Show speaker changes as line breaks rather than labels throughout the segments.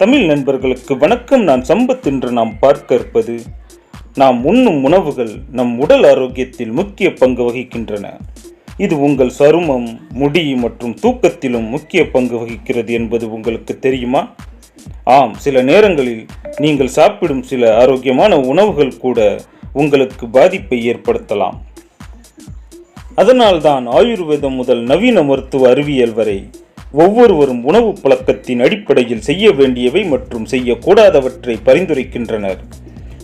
தமிழ் நண்பர்களுக்கு வணக்கம். நான் சம்பத் என்று நாம் பார்க்க இருப்பது நாம் உண்ணும் உணவுகள் நம் உடல் ஆரோக்கியத்தில் முக்கிய பங்கு வகிக்கின்றன. இது உங்கள் சருமம் முடி மற்றும் தூக்கத்திலும் முக்கிய பங்கு வகிக்கிறது என்பது உங்களுக்கு தெரியுமா? ஆம் சில நேரங்களில் நீங்கள் சாப்பிடும் சில ஆரோக்கியமான உணவுகள் கூட உங்களுக்கு பாதிப்பை ஏற்படுத்தலாம். அதனால்தான் ஆயுர்வேதம் முதல் நவீன மருத்துவ அறிவியல் வரை ஒவ்வொருவரும் உணவு பழக்கத்தின் அடிப்படையில் செய்ய வேண்டியவை மற்றும் செய்யக்கூடாதவற்றை பரிந்துரைக்கின்றனர்.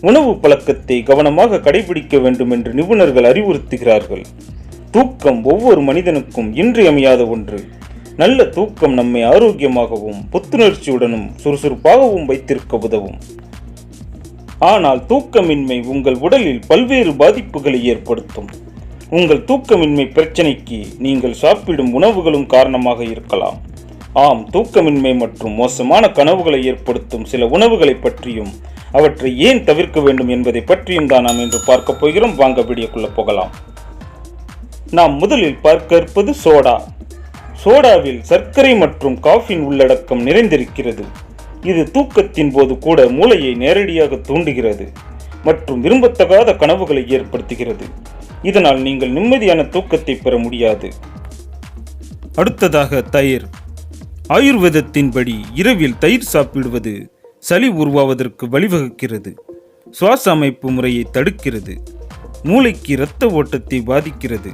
உணவு பழக்கத்தை கவனமாக கடைபிடிக்க வேண்டும் என்று நிபுணர்கள் அறிவுறுத்துகிறார்கள். தூக்கம் ஒவ்வொரு மனிதனுக்கும் இன்றியமையாத ஒன்று. நல்ல தூக்கம் நம்மை ஆரோக்கியமாகவும் புத்துணர்ச்சியுடனும் சுறுசுறுப்பாகவும் வைத்திருக்க உதவும். ஆனால் தூக்கமின்மை உங்கள் உடலில் பல்வேறு பாதிப்புகளை ஏற்படுத்தும். உங்கள் தூக்கமின்மை பிரச்சனைக்கு நீங்கள் சாப்பிடும் உணவுகளும் காரணமாக இருக்கலாம். ஆம் தூக்கமின்மை மற்றும் மோசமான கனவுகளை ஏற்படுத்தும் சில உணவுகளை பற்றியும் அவற்றை ஏன் தவிர்க்க வேண்டும் என்பதை பற்றியும் தான் நாம் இன்று பார்க்க போகிறோம். வாங்க வீடியோக்குள்ள போகலாம். நாம் முதலில் பார்க்க இருப்பது சோடா. சோடாவில் சர்க்கரை மற்றும் காஃபின் உள்ளடக்கம் நிறைந்திருக்கிறது. இது தூக்கத்தின் போது கூட மூளையை நேரடியாக தூண்டுகிறது மற்றும் விரும்பத்தகாத கனவுகளை ஏற்படுத்துகிறது. இதனால் நீங்கள் நிம்மதியான தூக்கத்தை பெற முடியாது. அடுத்ததாக தயிர். ஆயுர்வேதத்தின்படி இரவில் தயிர் சாப்பிடுவது சளி உருவாவதற்கு வழிவகுக்கிறது. சுவாச அமைப்பு முறையை தடுக்கிறது. மூளைக்கு இரத்த ஓட்டத்தை பாதிக்கிறது.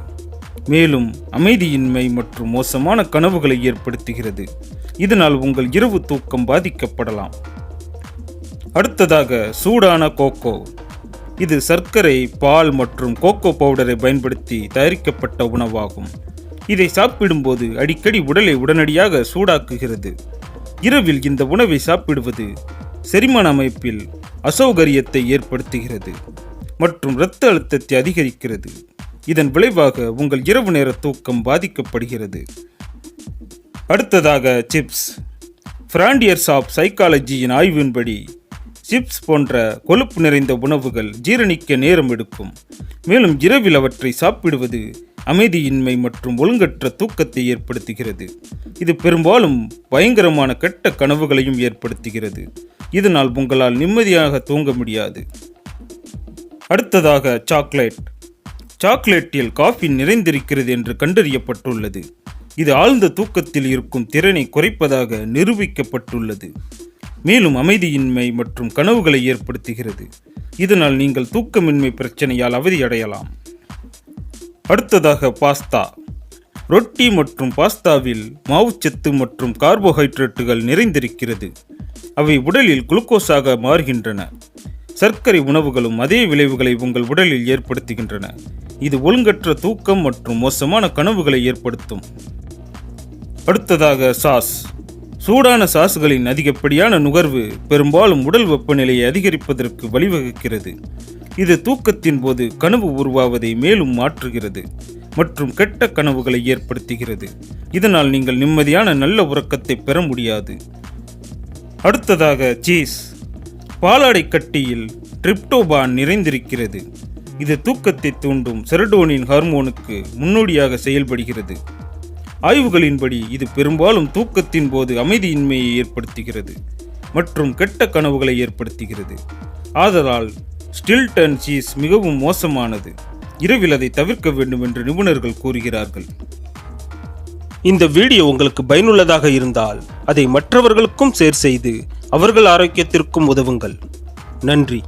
மேலும் அமைதியின்மை மற்றும் மோசமான கனவுகளை ஏற்படுத்துகிறது. இதனால் உங்கள் இரவு தூக்கம் பாதிக்கப்படலாம். அடுத்ததாக சூடான கோகோ. இது சர்க்கரை பால் மற்றும் கோகோ பவுடரை பயன்படுத்தி தயாரிக்கப்பட்ட உணவாகும். இதை சாப்பிடும்போது அடிக்கடி உடலை உடனடியாக சூடாக்குகிறது. இரவில் இந்த உணவை சாப்பிடுவது செரிமான அமைப்பில் அசௌகரியத்தை ஏற்படுத்துகிறது மற்றும் இரத்த அழுத்தத்தை அதிகரிக்கிறது. இதன் விளைவாக உங்கள் இரவு நேர தூக்கம் பாதிக்கப்படுகிறது. அடுத்ததாக சிப்ஸ். ஃபிராண்டியர்ஸ் ஆஃப் சைக்காலஜியின் ஆய்வின்படி சிப்ஸ் போன்ற கொழுப்பு நிறைந்த உணவுகள் ஜீரணிக்க நேரம் எடுக்கும். மேலும் இரவில் அவற்றை சாப்பிடுவது அமைதியின்மை மற்றும் ஒழுங்கற்ற தூக்கத்தை ஏற்படுத்துகிறது. இது பெரும்பாலும் பயங்கரமான கெட்ட கனவுகளையும் ஏற்படுத்துகிறது. இதனால் உங்களால் நிம்மதியாக தூங்க முடியாது. அடுத்ததாக சாக்லேட் சாக்லேட்டில் காஃபி நிறைந்திருக்கிறது என்று கண்டறியப்பட்டுள்ளது. இது ஆழ்ந்த தூக்கத்தில் இருக்கும் திறனை குறைப்பதாக நிரூபிக்கப்பட்டுள்ளது. மேலும் அமைதியின்மை மற்றும் கனவுகளை ஏற்படுத்துகிறது. இதனால் நீங்கள் தூக்கமின்மை பிரச்சனையால் அவதியடையலாம் அடுத்ததாக பாஸ்தா. ரொட்டி மற்றும் பாஸ்தாவில் மாவுச்சத்து மற்றும் கார்போஹைட்ரேட்டுகள் நிறைந்திருக்கிறது. அவை உடலில் குளுக்கோஸாக மாறுகின்றன. சர்க்கரை உணவுகளும் அதே விளைவுகளை உங்கள் உடலில் ஏற்படுத்துகின்றன. இது ஒழுங்கற்ற தூக்கம் மற்றும் மோசமான கனவுகளை ஏற்படுத்தும். அடுத்ததாக சாஸ். சூடான சாஸ்களின் அதிகப்படியான நுகர்வு பெரும்பாலும் உடல் வெப்பநிலையை அதிகரிப்பதற்கு வழிவகுக்கிறது. இது தூக்கத்தின் போது கனவு உருவாவதை மேலும் மாற்றுகிறது மற்றும் கெட்ட கனவுகளை ஏற்படுத்துகிறது. இதனால் நீங்கள் நிம்மதியான நல்ல உறக்கத்தை பெற முடியாது. அடுத்ததாக சீஸ். பாலாடை கட்டியில் ட்ரிப்டோபான் நிறைந்திருக்கிறது. இது தூக்கத்தை தூண்டும் செரடோனின் ஹார்மோனுக்கு முன்னோடியாக செயல்படுகிறது. ஆய்வுகளின்படி இது பெரும்பாலும் தூக்கத்தின் போது அமைதியின்மையை ஏற்படுத்துகிறது மற்றும் கெட்ட கனவுகளை ஏற்படுத்துகிறது. ஆதலால் ஸ்டில்டன் சீஸ் மிகவும் மோசமானது. இரவில் அதை தவிர்க்க வேண்டும் என்று நிபுணர்கள் கூறுகிறார்கள்.
இந்த வீடியோ உங்களுக்கு பயனுள்ளதாக இருந்தால் அதை மற்றவர்களுக்கும் ஷேர் செய்து அவர்கள் ஆரோக்கியத்திற்கும் உதவுங்கள். நன்றி.